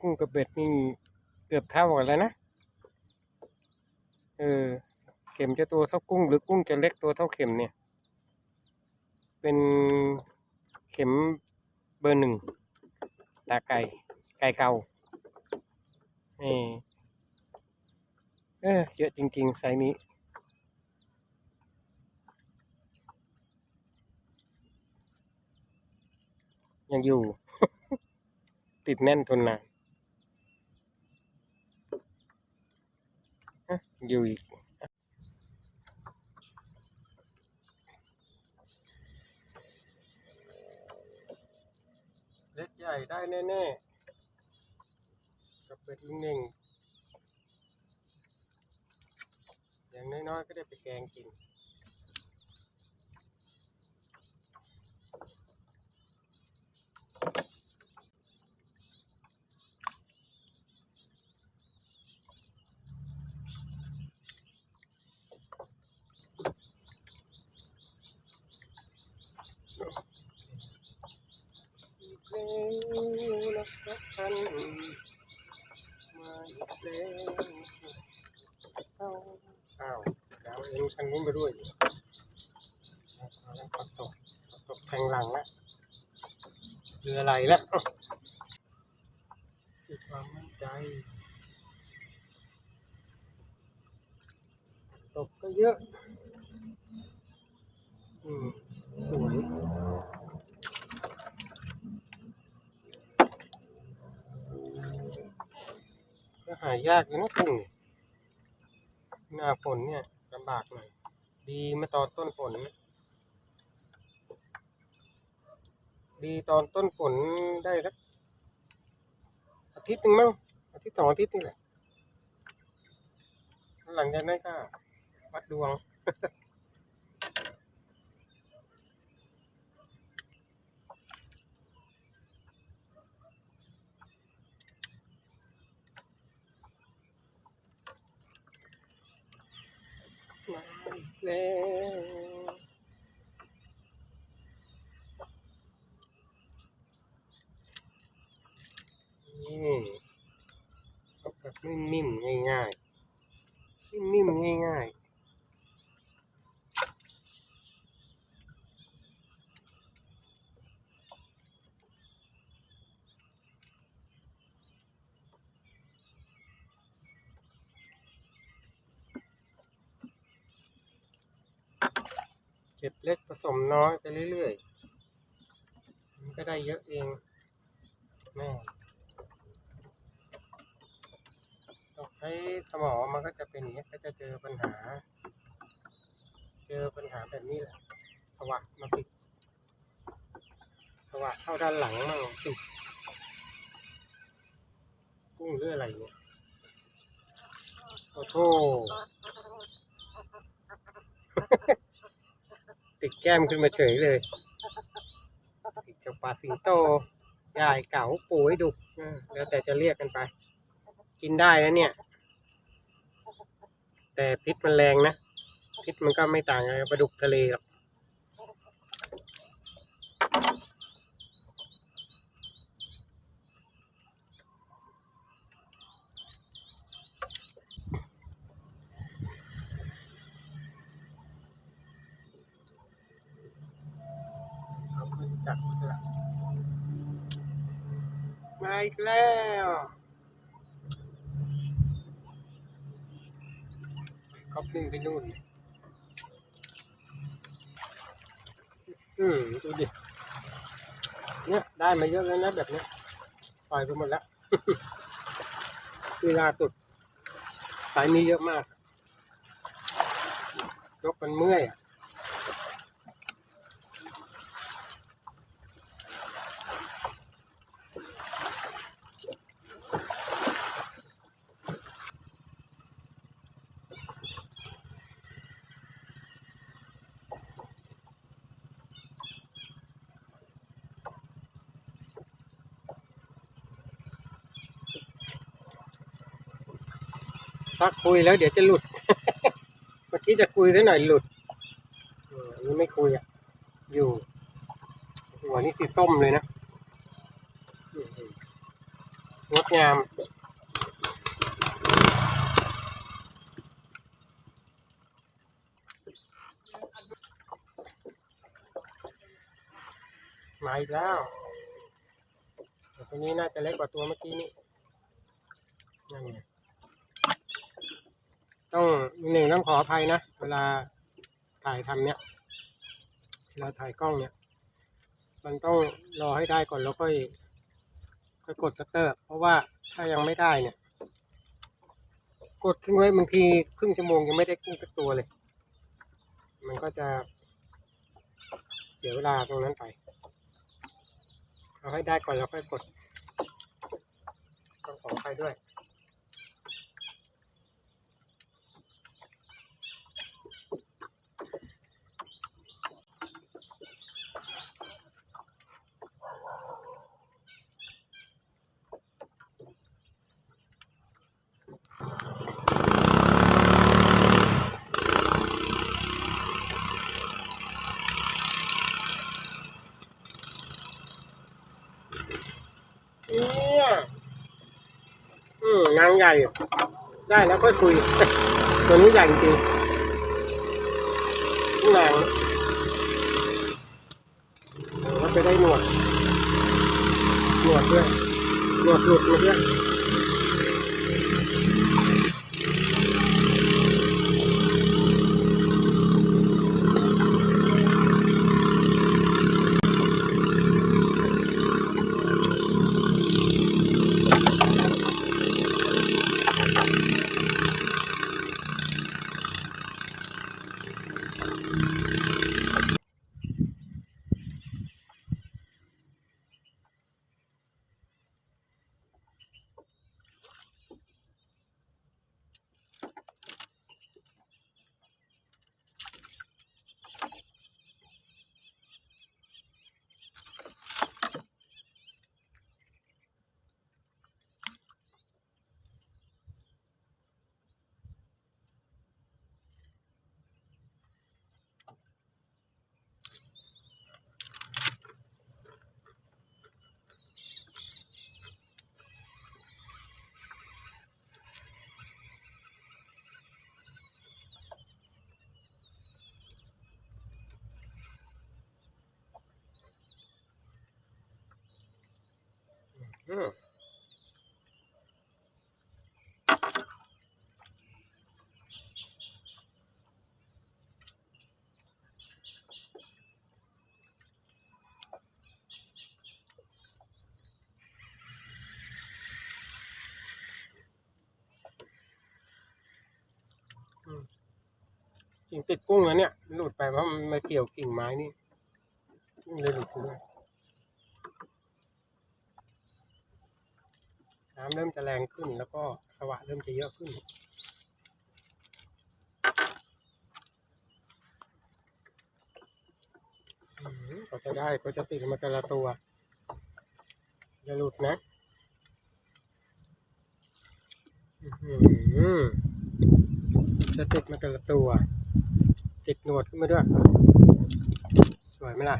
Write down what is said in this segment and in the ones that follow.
กุ้งกับเบ็ดนี่เกือบเท่ากันแล้วนะ เออ เข็มจะตัวเท่ากุ้ง หรือกุ้งจะเล็กตัวเท่าเข็มเนี่ย เป็นเข็มเบอร์หนึ่ง ตาไก่ ไก่เก่านี่เออเยอะจริง ๆ ไซนี้ยังอยู่ ติดแน่นทนนาน อะอยู่อีกเล็กใหญ่ได้แน่ๆกับเป็ดลิงหนึ่งอย่างน้อยๆก็ได้ไปแกงกิน อีกแล้วนะครับท่านมาอีกแล้วเอาอ้าวดาวเองทาง นู้นไปด้วยดิเอาแล้วปักตกปักตกแทงหลังแล้วเรืออะไรแล้วอ้าวมีความมั่นใจ ตกก็เยอะ อืม สวยก็หายากอยู่นะกุ้งเนี่ยหน้าฝนเนี่ยลำบากหน่อย ดีมาตอนต้นฝน ดีตอนต้นฝนได้สักอาทิตย์หนึ่งมั้งอาทิตย์สองอาทิตย์นี่แหละ หลังจากนั้นก็วัดดวง มาอีก แล้วนี่ก็แบบนิ่มๆง่ายๆนิ่มๆง่ายๆ เก็บเล็กผสมน้อยไปเรื่อยๆ มันก็ได้เยอะเองแม่ตกใช้สมองมันก็จะเป็นอย่างนี้ก็จะเจอปัญหา เจอปัญหาแบบนี้แหละ สวะมาติด สวะเข้าด้านหลังมั่งติดกุ้งหรืออะไรเนี่ยโอ้โห ติดแก้มขึ้นมาเฉยเลยติดเจ้าปลาสิงโตยายเก๋าปูให้ดุแล้วแต่จะเรียกกันไป กินได้นะเนี่ย แต่พิษมันแรงนะ พิษมันก็ไม่ต่างกับปลาดุกทะเลหรอก เอาขึ้นละมาอีกแล้วก็ปิ้งไปนู่นอืมดูดิ เนี่ยได้มาเยอะแล้วนะแบบเนี้ยปล่อยไปหมดแล้วเวลาตุดสายมีเยอะมากยกมันเมื่อยอะ ถ้าคุยแล้วเดี๋ยวจะหลุด เมื่อกี้จะคุยซะหน่อยหลุดอันนี้ไม่คุยอะ อยู่หัวนี่สีส้มเลยนะงดงามมาอีกแล้วต่ตัวนี้น่าจะเล็กกว่าตัวเมื่อกี้นี้นั่นไง ต้องหนึ่งต้องขออภัยนะ เวลาถ่ายทำเนี้ยเวลาถ่ายกล้องเนี้ยมันต้องรอให้ได้ก่อนแล้วค่อยค่อยกดชัตเตอร์ เพราะว่าถ้ายังไม่ได้เนี่ย กดทิ้งไว้บางทีครึ่งชั่วโมงยังไม่ได้กุ้งสักตัวเลย มันก็จะเสียเวลาตรงนั้นไปเอาให้ได้ก่อนแล้วค่อยกดต้องขอใครด้วยอืมนาง ใหญ่ ได้แล้วค่อยคุย ตัวนี้ใหญ่จริงๆนางโอ้ว่าจะได้หนวด หนวดด้วย หนวดหลุดมาด้วย กิ่งติดกุ้งแล้วเนี่ยหลุดไปเพราะมันมาเกี่ยวกิ่งไม้นี่เลยหลุดไปด้วยน้ำเริ่มจะแรงขึ้นแล้วก็สวะเริ่มจะเยอะขึ้นก็จะได้ก็จะติดมาแต่ละตัว อย่าหลุดนะจะติดมาแต่ละตัว ติดหนวดขึ้นมาด้วย สวยไหมล่ะ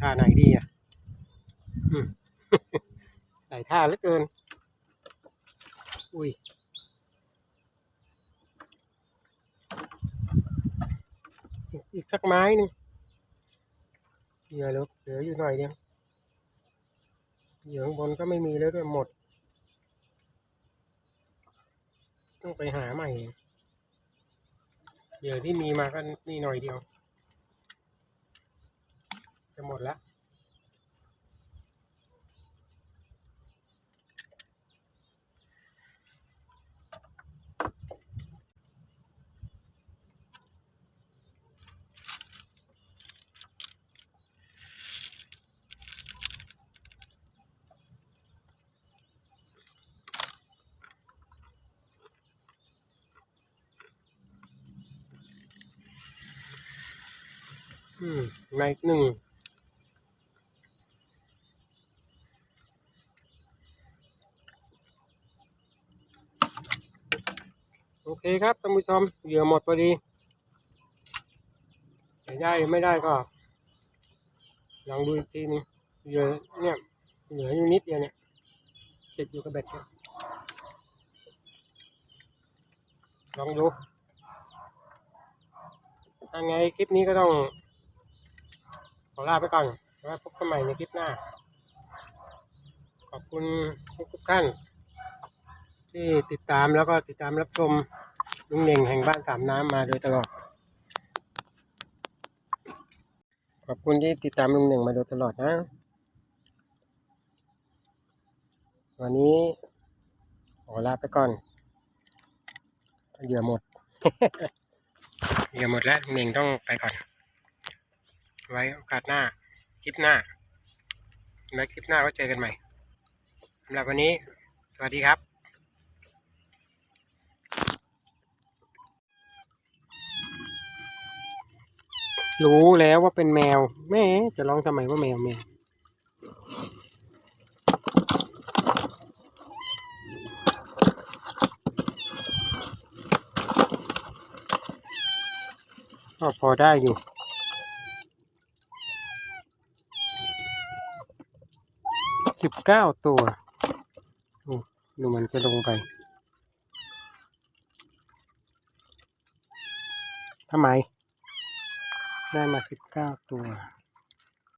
ท่าไหนดีอะหลายท่าเหลือเกิน อุ้ยอีกสักไม้นึงเหยื่อเหลือเหลืออยู่หน่อยเดียวเหยื่อข้างบนก็ไม่มีแล้วด้วยหมด ต้องไปหาใหม่ เหยื่อที่มีมาก็นี่หน่อยเดียว จะหมดแล้ว อืมมาอีกหนึ่งโอเคครับท่านผู้ชมเหยื่อหมดพอดีแต่ได้ไม่ได้ก็ลองดูอีกทีนึงเหยื่อเนี่ยเหลืออยู่นิดเดียวเนี่ยติดอยู่กับเบ็ดเนี่ยลองดูยังไงคลิปนี้ก็ต้อง ขอลาไปก่อนไว้พบกันใหม่ในคลิปหน้า ขอบคุณทุกๆท่าน ที่ติดตามแล้วก็ติดตามรับชมลุงเน่งแห่งบ้านสามน้ำมาโดยตลอด ขอบคุณที่ติดตามลุงเน่งมาโดยตลอดนะ วันนี้ ขอลาไปก่อนเหยื่อหมด เหยื่อหมดแล้วลุงเน่งต้องไปก่อน ไว้โอกาสหน้า คลิปหน้าไว้คลิปหน้าก็เจอกันใหม่สำหรับวันนี้ สวัสดีครับรู้แล้วว่าเป็นแมว แม่จะร้องทำไมว่าแมวแมวก็พอได้อยู่ สิบเก้าตัวดูมันจะลงไป ทำไม ได้มาสิบเก้าตัว